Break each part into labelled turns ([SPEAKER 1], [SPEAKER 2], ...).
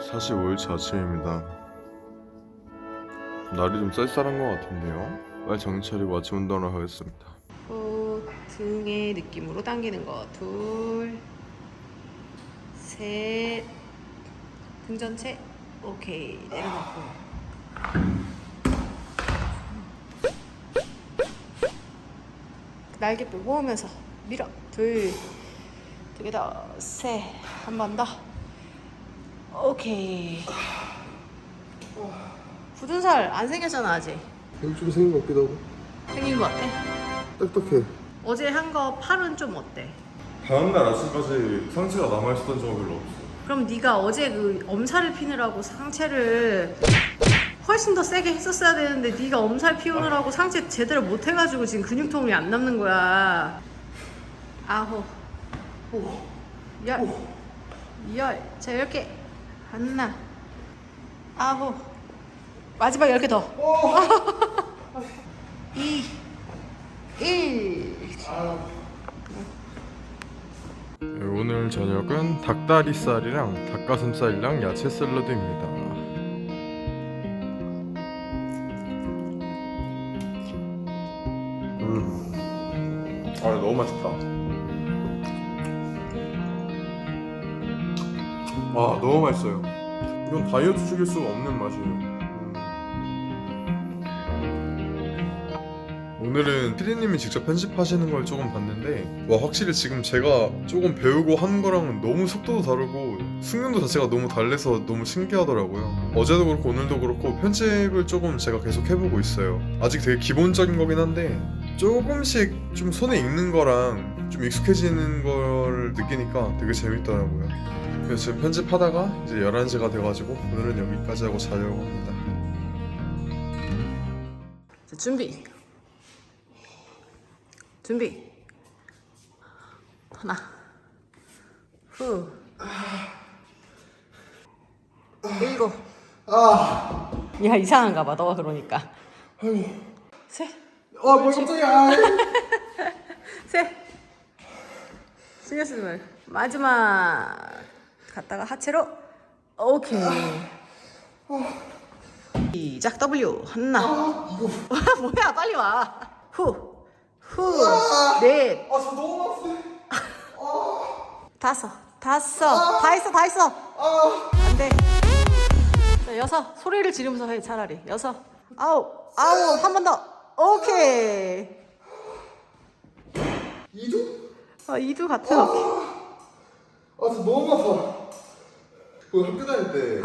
[SPEAKER 1] 45일차 아침입니다. 날이 좀 쌀쌀한 것 같은데요. 빨리 정신 차리고 아침 운동을 하겠습니다.
[SPEAKER 2] 후, 등의 느낌으로 당기는 거. 둘, 셋, 등 전체. 오케이. 내려놓고. 날개뼈 모으면서 밀어. 둘, 두개 더, 셋, 한 번 더. 오케이. 굳은 살 안 생겼잖아 아직.
[SPEAKER 1] 여기 좀 생긴 것 같기도 하고.
[SPEAKER 2] 생긴 거 같아?
[SPEAKER 1] 딱딱해.
[SPEAKER 2] 어제 한 거 팔은 좀 어때?
[SPEAKER 1] 다음날 아침까지 상체가 남아있었던 적은 별로 없어.
[SPEAKER 2] 그럼 네가 어제 그 엄살을 피느라고 상체를 훨씬 더 세게 했었어야 되는데 네가 엄살 피우느라고 상체 제대로 못 해가지고 지금 근육통이 안 남는 거야. 아홉, 오, 열, 열. 자, 열 개. 하나, 아홉. 마지막 열개 더. 이, 일.
[SPEAKER 1] 네, 오늘 저녁은 닭다리살이랑 닭가슴살이랑 야채 샐러드입니다. 음, 아 너무 맛있다. 너무 맛있어요. 이건 다이어트 죽일 수가 없는 맛이에요. 음. 오늘은 피디님이 직접 편집하시는 걸 조금 봤는데 와 확실히 지금 제가 조금 배우고 한 거랑은 너무 속도도 다르고 숙련도 자체가 너무 달라서 너무 신기하더라고요 어제도 그렇고 오늘도 그렇고 편집을 조금 제가 계속 해보고 있어요 아직 되게 기본적인 거긴 한데 조금씩 좀 손에 익는 거랑 좀 익숙해지는 걸 느끼니까 되게 재밌더라고요 그래서 편집하다가 이제 11시가 돼가지고 오늘은 여기까지 하고 자려고 합니다
[SPEAKER 2] 자, 준비. 준비. 하나. 후. 일곱. 야 이상한가 봐. 너가 그러니까. 셋.
[SPEAKER 1] 아, 뭘 깜짝이야
[SPEAKER 2] 셋. 신경 쓰지 말. 마지막. 갔다가 하체로. 오케이. 시작 W 하나. 뭐야 빨리 와. 후. 후. 넷.
[SPEAKER 1] 아, 저 너무 아프네
[SPEAKER 2] 다섯. 다섯. 다 했어 다 했어. 안 돼. 자, 여섯. 소리를 지르면서 해 차라리. 여섯. 아홉. 아홉. 한 번 더. 오케이.
[SPEAKER 1] 이두?
[SPEAKER 2] 아 이두 같아.
[SPEAKER 1] 아, 저 너무 아파. 그 학교 다닐 때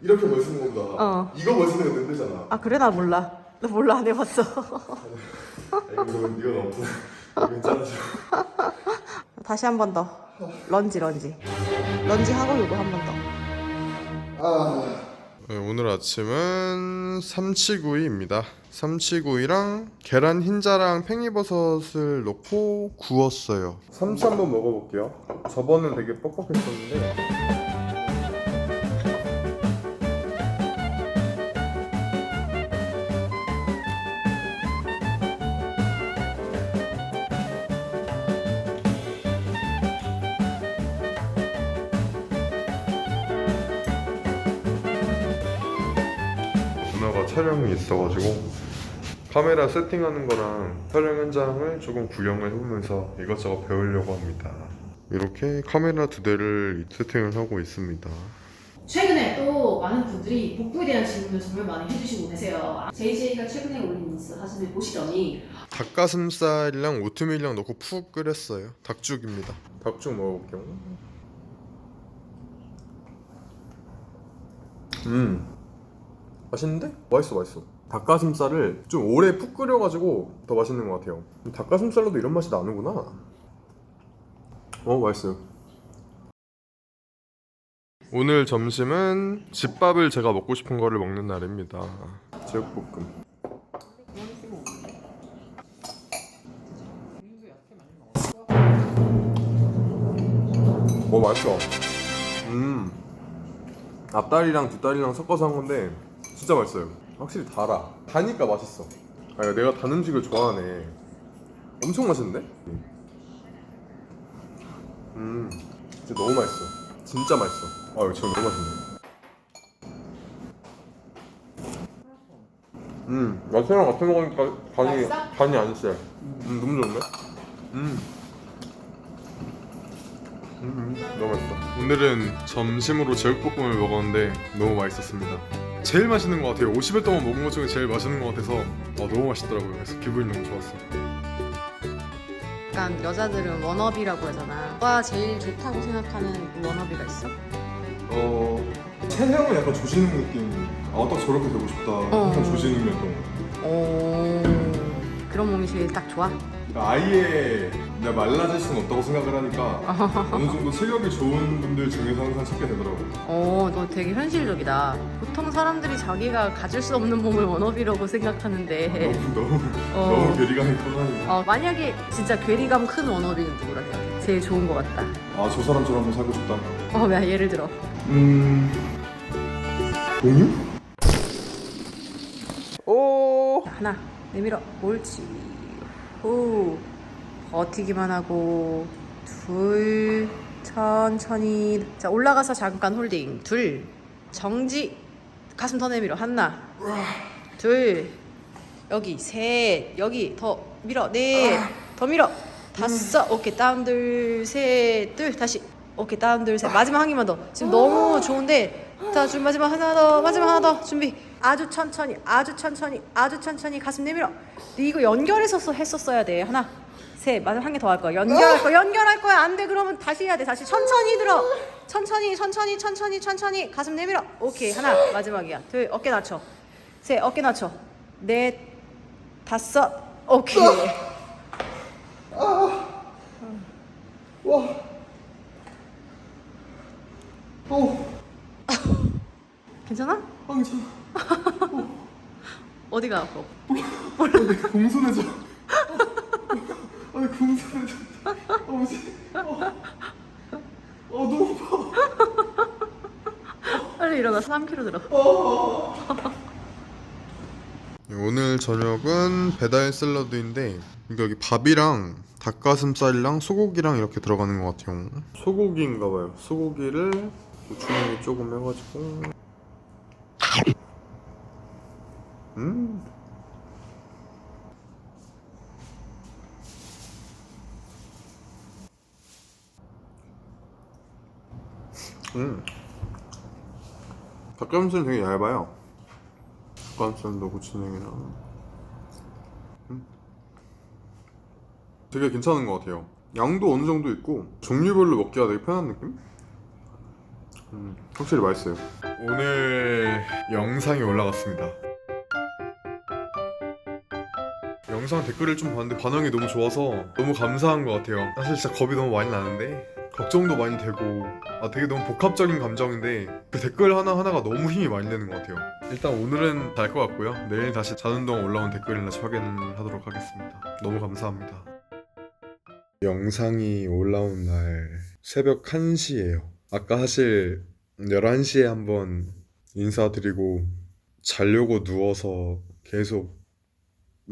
[SPEAKER 1] 이렇게 멋있는 것보다
[SPEAKER 2] 어.
[SPEAKER 1] 이거 멋있는 거 늘잖아.
[SPEAKER 2] 아 그래 나 몰라. 나 몰라 안 해봤어.
[SPEAKER 1] 이거 이거 너무 괜찮아져.
[SPEAKER 2] 다시 한 번 더. 런지 런지. 런지 하고 요거 한 번 더.
[SPEAKER 1] 네, 오늘 아침은 삼치구이입니다. 삼치구이랑 계란 흰자랑 팽이버섯을 넣고 구웠어요. 삼치 한번 먹어볼게요. 저번엔 되게 뻑뻑했었는데. 촬영이 있어가지고 카메라 세팅하는 거랑 촬영 현장을 조금 구경을 해보면서 이것저것 배우려고 합니다. 이렇게 카메라 두 대를 세팅을 하고 있습니다.
[SPEAKER 3] 최근에 또 많은 분들이 복부에 대한 질문을 정말 많이 해주시고 계세요. JJ가 최근에 올린 인스 사진을 보시더니
[SPEAKER 1] 닭가슴살이랑 오트밀이랑 넣고 푹 끓였어요. 닭죽입니다. 닭죽 먹어볼게요. 음, 맛있는데? 맛있어, 맛있어. 닭가슴살을 좀 오래 푹 끓여가지고 더 맛있는 것 같아요. 닭가슴살로도 이런 맛이 나는구나. 어, 맛있어요. 오늘 점심은 집밥을 제가 먹고 싶은 거를 먹는 날입니다. 제육볶음. 뭐 맛있어. 음. 앞다리랑 뒷다리랑 섞어서 한 건데 진짜 맛있어요. 확실히 달아. 다니까 맛있어. 아, 내가 단 음식을 좋아하네. 엄청 맛있는데? 음, 진짜 너무 맛있어. 진짜 맛있어. 아, 이거 진짜 너무 맛있네. 음, 야채랑 같이 먹으니까 간이 간이 안 쎄. 음, 너무 좋은데? 음. 음. 음, 너무 맛있어. 오늘은 점심으로 제육볶음을 먹었는데 너무 맛있었습니다. 제일 맛있는 것 같아요. 50일 동안 먹은 것 중에 제일 맛있는 것 같아서 아, 너무 맛있더라고요. 그래서 기분이 너무 좋았어요.
[SPEAKER 2] 약간 여자들은 워너비라고 하잖아. 너가 제일 좋다고 생각하는 워너비가 있어?
[SPEAKER 1] 어 체형은 약간 조지는 느낌. 아 딱 저렇게 되고 싶다.
[SPEAKER 2] 약간
[SPEAKER 1] 조지는
[SPEAKER 2] 면오 그런 몸이 제일 딱 좋아?
[SPEAKER 1] 그러니까 아예 내가 말라질 수는 없다고 생각을 하니까 어느 정도 체격이 좋은 분들 중에서 항상 찾게 되더라고.
[SPEAKER 2] 어, 너 되게 현실적이다. 보통 사람들이 자기가 가질 수 없는 몸을 워너비라고 생각하는데
[SPEAKER 1] 너무 너무
[SPEAKER 2] 어.
[SPEAKER 1] 너무 괴리감이 커가지고.
[SPEAKER 2] 어, 만약에 진짜 괴리감 큰 워너비는 누구라 생각해? 제일 좋은 것 같다.
[SPEAKER 1] 아 저 사람처럼 한번 살고 싶다.
[SPEAKER 2] 어, 야, 예를 들어.
[SPEAKER 1] 음. 공유? 오.
[SPEAKER 2] 하나, 내밀어. 옳지. 후. 버티기만 하고. 둘. 천천히. 자, 올라가서 잠깐 홀딩. 둘. 정지. 가슴 더 내밀어. 하나. 둘. 여기. 셋. 여기. 더 밀어. 넷. 더 밀어. 다섯. 오케이. 다운 둘. 셋. 둘. 다시. 오케이. 다운 둘. 셋. 마지막 한 개만 더. 지금 너무 좋은데. 자, 준 마지막 하나 더. 마지막 하나 더. 준비. 아주 천천히. 아주 천천히. 아주 천천히 가슴 내밀어. 네 이거 연결해서 했었어야 돼. 하나. 셋. 마지막 한 개 더 할 거야. 연결할 거야. 연결할 거야. 안 돼. 그러면 다시 해야 돼. 다시 천천히 들어. 천천히 천천히 천천히 천천히 가슴 내밀어. 오케이. 하나. 마지막이야. 둘. 어깨 낮춰. 셋. 어깨 낮춰. 넷. 다섯. 오케이.
[SPEAKER 1] 와. 오.
[SPEAKER 2] 괜찮아?
[SPEAKER 1] 아 괜찮아.
[SPEAKER 2] 어디가 아파?
[SPEAKER 1] 내가 공손해져. 아 공손해져. 아 뭐지? 아 너무 아파.
[SPEAKER 2] 빨리 일어나. 3kg 들어.
[SPEAKER 1] 오늘 저녁은 배달 샐러드인데 이거 여기 밥이랑 닭가슴살이랑 소고기랑 이렇게 들어가는 것 같아요. 소고기인가 봐요. 소고기를 고추냉이 조금 해가지고 음. 음. 닭가슴살은 되게 얇아요. 닭가슴살도 고추냉이랑 음. 되게 괜찮은 것 같아요 양도 어느 정도 있고 종류별로 먹기가 되게 편한 느낌? 음, 확실히 맛있어요. 오늘 영상이 올라갔습니다. 영상 댓글을 좀 봤는데 반응이 너무 좋아서 너무 감사한 것 같아요. 사실 진짜 겁이 너무 많이 나는데 걱정도 많이 되고 아 되게 너무 복합적인 감정인데 그 댓글 하나하나가 너무 힘이 많이 되는 것 같아요. 일단 오늘은 잘 것 같고요. 내일 다시 자는 동안 올라온 댓글을 다시 확인을 하도록 하겠습니다. 너무 감사합니다. 영상이 올라온 날 새벽 1시예요 아까 사실 11시에 한번 인사드리고 자려고 누워서 계속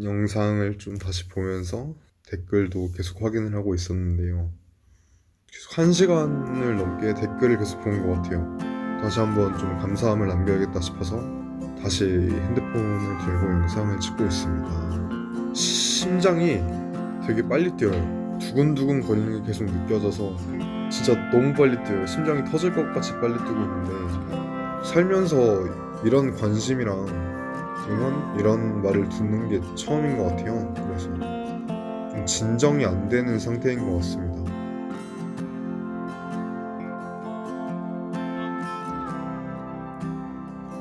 [SPEAKER 1] 영상을 좀 다시 보면서 댓글도 계속 확인을 하고 있었는데요 계속 한 시간을 넘게 댓글을 계속 본 것 같아요. 다시 한번 좀 감사함을 남겨야겠다 싶어서 다시 핸드폰을 들고 영상을 찍고 있습니다. 심장이 되게 빨리 뛰어요. 두근두근 거리는 게 계속 느껴져서 진짜 너무 빨리 뛰어요. 심장이 터질 것 같이 빨리 뛰고 있는데 살면서 이런 관심이랑 응원 이런 말을 듣는 게 처음인 것 같아요. 그래서 좀 진정이 안 되는 상태인 것 같습니다.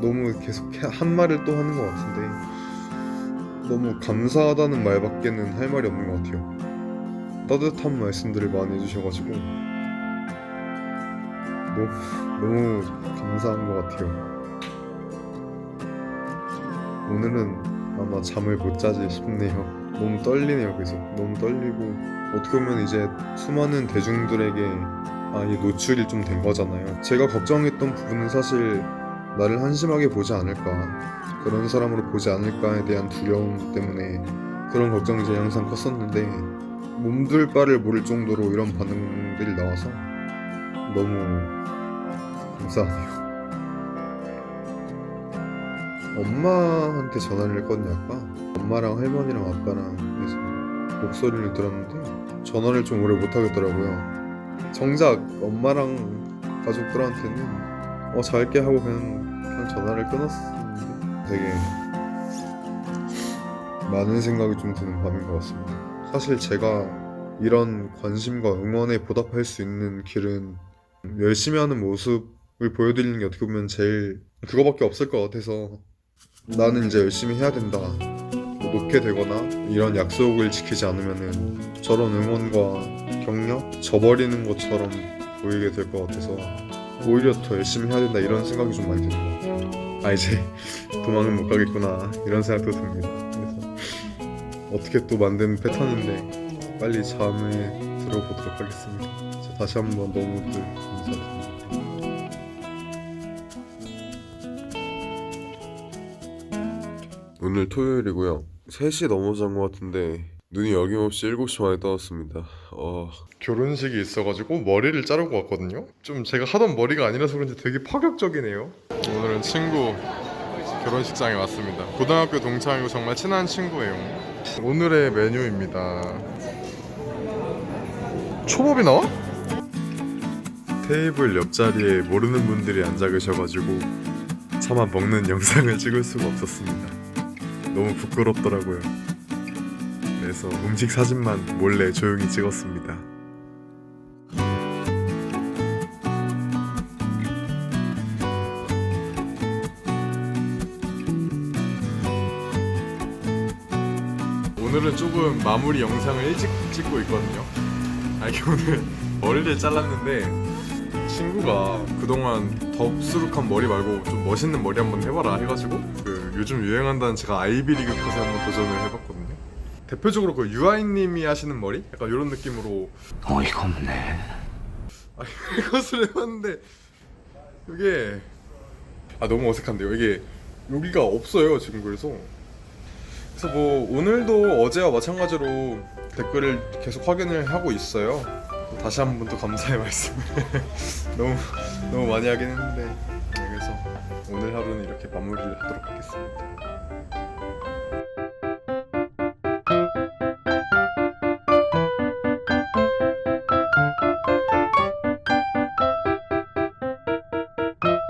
[SPEAKER 1] 너무 계속 해- 한 말을 또 하는 것 같은데 너무 감사하다는 말밖에는 할 말이 없는 것 같아요. 따뜻한 말씀들을 많이 해주셔가지고 너무 너무 감사한 것 같아요. 오늘은 아마 잠을 못 자지 싶네요. 너무 떨리네요, 계속. 너무 떨리고 어떻게 보면 이제 수많은 대중들에게 아예 노출이 좀 된 거잖아요. 제가 걱정했던 부분은 사실 나를 한심하게 보지 않을까 그런 사람으로 보지 않을까에 대한 두려움 때문에 그런 걱정이 제 항상 컸었는데 몸둘 바를 모를 정도로 이런 반응들이 나와서 너무 감사하네요. 엄마한테 전화를 했거든요 아까 엄마랑 할머니랑 아빠랑 해서 목소리를 들었는데 전화를 좀 오래 못 하겠더라고요. 정작 엄마랑 가족들한테는 어 잘게 하고 그냥 그냥 전화를 끊었는데 되게 많은 생각이 좀 드는 밤인 것 같습니다. 사실 제가 이런 관심과 응원에 보답할 수 있는 길은 열심히 하는 모습을 보여드리는 게 어떻게 보면 제일 그거밖에 없을 것 같아서 나는 이제 열심히 해야 된다. 뭐 놓게 되거나 이런 약속을 지키지 않으면은 저런 응원과 격려? 저버리는 것처럼 보이게 될 것 같아서 오히려 더 열심히 해야 된다 이런 생각이 좀 많이 드는 것 같아요. 아 이제 도망은 못 가겠구나. 이런 생각도 듭니다. 그래서 어떻게 또 만든 패턴인데 빨리 잠에 들어보도록 하겠습니다 자, 다시 한번 너무들 감사드립니다 오늘 토요일이고요. 3시 넘어진 것 같은데 눈이 어김없이 7시 만에 떠났습니다. 어... 결혼식이 있어가지고 머리를 자르고 왔거든요. 좀 제가 하던 머리가 아니라서 그런지 되게 파격적이네요. 오늘은 친구 결혼식장에 왔습니다. 고등학교 동창이고 정말 친한 친구예요. 오늘의 메뉴입니다. 초밥이 나와? 테이블 옆자리에 모르는 분들이 앉아 계셔가지고 차마 먹는 영상을 찍을 수가 없었습니다. 너무 부끄럽더라고요. 그래서 음식 사진만 몰래 조용히 찍었습니다. 오늘은 조금 마무리 영상을 일찍 찍고 있거든요. 아 이게 오늘 머리를 잘랐는데 친구가 그동안 덥수룩한 머리 말고 좀 멋있는 머리 한번 해봐라 해가지고 그 요즘 유행한다는 제가 아이비리그 컷에 한번 도전을 해봤거든요. 대표적으로 그 유아인님이 하시는 머리? 약간 이런 느낌으로
[SPEAKER 4] 어이가 없네.
[SPEAKER 1] 아, 이것을 해봤는데 이게 아 너무 어색한데요. 이게 여기가 없어요 지금 그래서 그래서 뭐 오늘도 어제와 마찬가지로 댓글을 계속 확인을 하고 있어요. 다시 한 번 또 감사의 말씀을 너무 너무 많이 하긴 했는데 네, 그래서 오늘 하루는 이렇게 마무리를 하도록 하겠습니다.